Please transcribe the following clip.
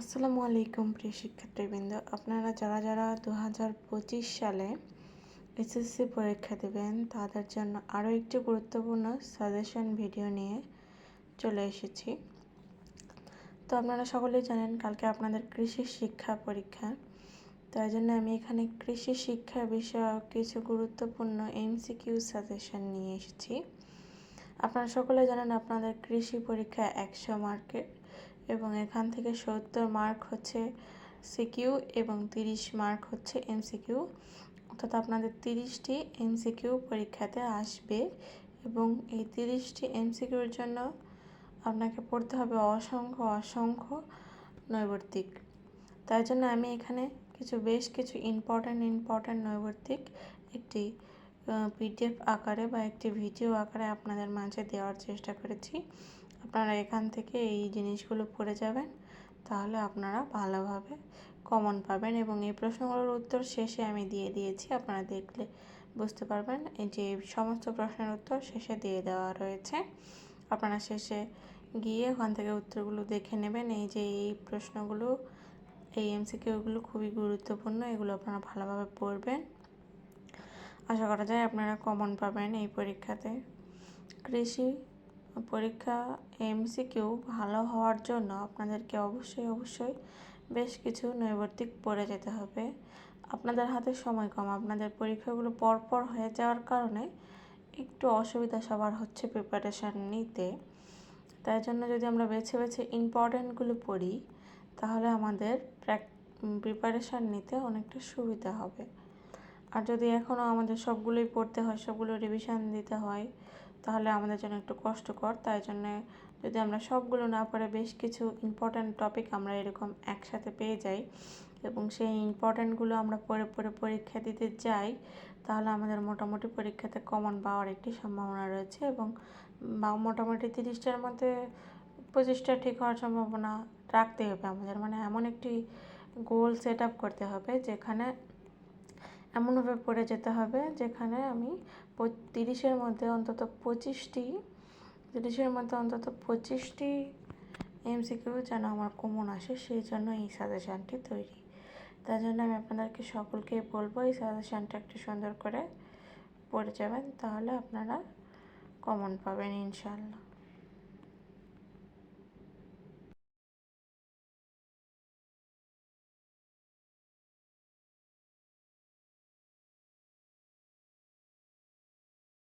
আসসালামু আলাইকুম প্রিয় শিক্ষার্থীবৃন্দ। আপনারা যারা যারা দু হাজার পঁচিশ সালে এসএসসি পরীক্ষা দেবেন, তাদের জন্য আরও একটি গুরুত্বপূর্ণ সাজেশন ভিডিও নিয়ে চলে এসেছি। তো আপনারা সকলেই জানেন, কালকে আপনাদের কৃষি শিক্ষা পরীক্ষা। তাই জন্য আমি এখানে কৃষি শিক্ষা বিষয়ক কিছু গুরুত্বপূর্ণ এমসিকিউ সাজেশন নিয়ে এসেছি। আপনারা সকলে জানেন, আপনাদের কৃষি পরীক্ষা একশো মার্কের এবং এখান থেকে সত্তর মার্ক হচ্ছে সিকিউ এবং তিরিশ মার্ক হচ্ছে এমসিকিউ অর্থাৎ আপনাদের তিরিশটি এমসিকিউ পরীক্ষাতে আসবে এবং এই তিরিশটি এমসিকিউর জন্য আপনাকে পড়তে হবে অসংখ্য অসংখ্য নৈবর্তিক। তাই জন্য আমি এখানে কিছু বেশ কিছু ইম্পর্ট্যান্ট ইম্পর্ট্যান্ট নৈবর্তিক একটি পিডিএফ আকারে বা একটি ভিডিও আকারে আপনাদের মাঝে দেওয়ার চেষ্টা করেছি। আপনারা এখান থেকে এই জিনিসগুলো পড়ে যাবেন, তাহলে আপনারা ভালোভাবে কমন পাবেন এবং এই প্রশ্নগুলোর উত্তর শেষে আমি দিয়ে দিয়েছি, আপনারা দেখলে বুঝতে পারবেন। এই যে সমস্ত প্রশ্নের উত্তর শেষে দিয়ে দেওয়া রয়েছে। আপনারা শেষে গিয়ে ওখান থেকে উত্তরগুলো দেখে নেবেন। এই যে এই প্রশ্নগুলো, এই এমসিকিউগুলো খুবই গুরুত্বপূর্ণ, এগুলো আপনারা ভালোভাবে পড়বেন। আশা করা যায় আপনারা কমন পাবেন এই পরীক্ষাতে। কৃষি পরীক্ষা এমসিকিউ ভালো হওয়ার জন্য আপনাদেরকে অবশ্যই অবশ্যই বেশ কিছু নৈবর্তিক পড়ে যেতে হবে। আপনাদের হাতে সময় কম, আপনাদের পরীক্ষাগুলো পরপর হয়ে যাওয়ার কারণে একটু অসুবিধা সবার হচ্ছে প্রিপারেশান নিতে। তাই জন্য যদি আমরা বেছে বেছে ইম্পর্ট্যান্টগুলো পড়ি, তাহলে আমাদের প্র্যাক প্রিপারেশান নিতে অনেকটা সুবিধা হবে। আর যদি এখনও আমাদের সবগুলোই পড়তে হয়, সবগুলো রিভিশন দিতে হয় তাহলে আমাদের জন্য একটু কষ্টকর। তাই জন্য যদি আমরা সবগুলো না পড়ে বেশ কিছু ইম্পর্ট্যান্ট টপিক আমরা এরকম একসাথে পেয়ে যাই এবং সেই ইম্পর্ট্যান্টগুলো আমরা পড়ে পড়ে পরীক্ষা দিতে যাই, তাহলে আমাদের মোটামুটি পরীক্ষাতে কমন পাওয়ার একটি সম্ভাবনা রয়েছে এবং মোটামুটি তিরিশটার মধ্যে পঁচিশটা ঠিক হওয়ার সম্ভাবনা রাখতে হবে আমাদের। মানে এমন একটি গোল সেট আপ করতে হবে যেখানে এমনভাবে পড়ে যেতে হবে যেখানে আমি তিরিশের মধ্যে অন্তত পঁচিশটি, তিরিশের মধ্যে অন্তত পঁচিশটি এমসিকিউ যেন আমার কমন আসে, সেই জন্য এই সাজেশানটি তৈরি। তার জন্য আমি আপনাদেরকে সকলকে বলব এই সাজেশানটা একটু সুন্দর করে পড়ে যাবেন, তাহলে আপনারা কমন পাবেন ইনশাল্লাহ